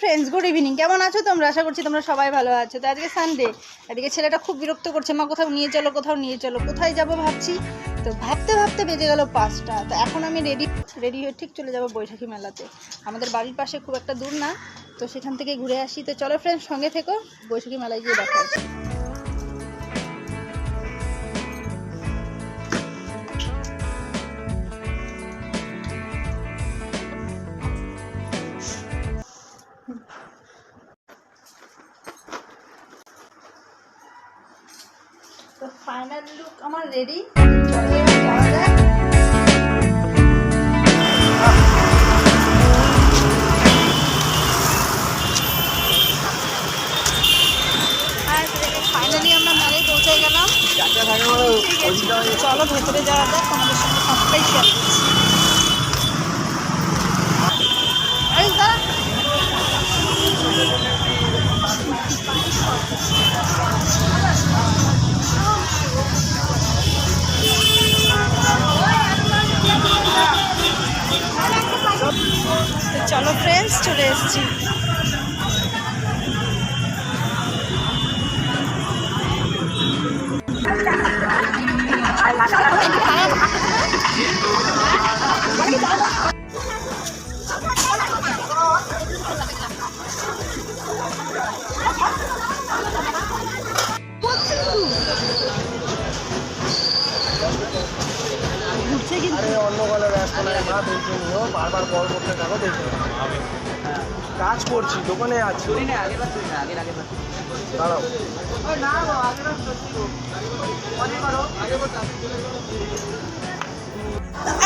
Friends good evening কেমন আছো তোমরা? আশা করছি তোমরা সবাই ভালো আছো। তো আজকে সানডে এদিকে ছেলেটা খুব বিরক্ত করছে, মা, কোথাও নিয়ে চলো, কোথাও নিয়ে চলো, কোথায় যাব ভাবছি? তো ভাবতে ভাবতে বেজে গেল পাঁচটা। তো এখন আমি রেডি রেডি হয়ে ঠিক চলে যাব বৈশাখী মেলাতে। আমাদের বাড়ির পাশে খুব একটা দূর না, তো সেখান থেকে ঘুরে আসি। তো চলো ফ্রেন্ডস সঙ্গে থেকো, বৈশাখী মেলায় গিয়ে দেখা তো ফাইনাল লুক আমার রেডি ফাইনালি আমরা মেলায় পৌঁছে গেলাম। চলো ভেতরে যাওয়া যাক আমাদের সঙ্গে সবটাই শেয়ার করছি। তো চলো ফ্রেন্ডস চলে এসেছি মা বারবার কল করতে থাকো দেখে হ্যাঁ, কাজ করছি দোকানে আছি। দাঁড়াও।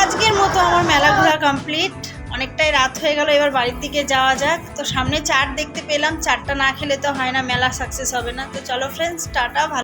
আজকের মতো আমার মেলা ঘোরা কমপ্লিট অনেকটাই রাত হয়ে গেল এবার বাড়ির দিকে যাওয়া যাক। তো সামনে চাট দেখতে পেলাম চাটটা না খেলে তো হয় না মেলা সাকসেস হবে না। তো চলো ফ্রেন্ডস টাটা ভালো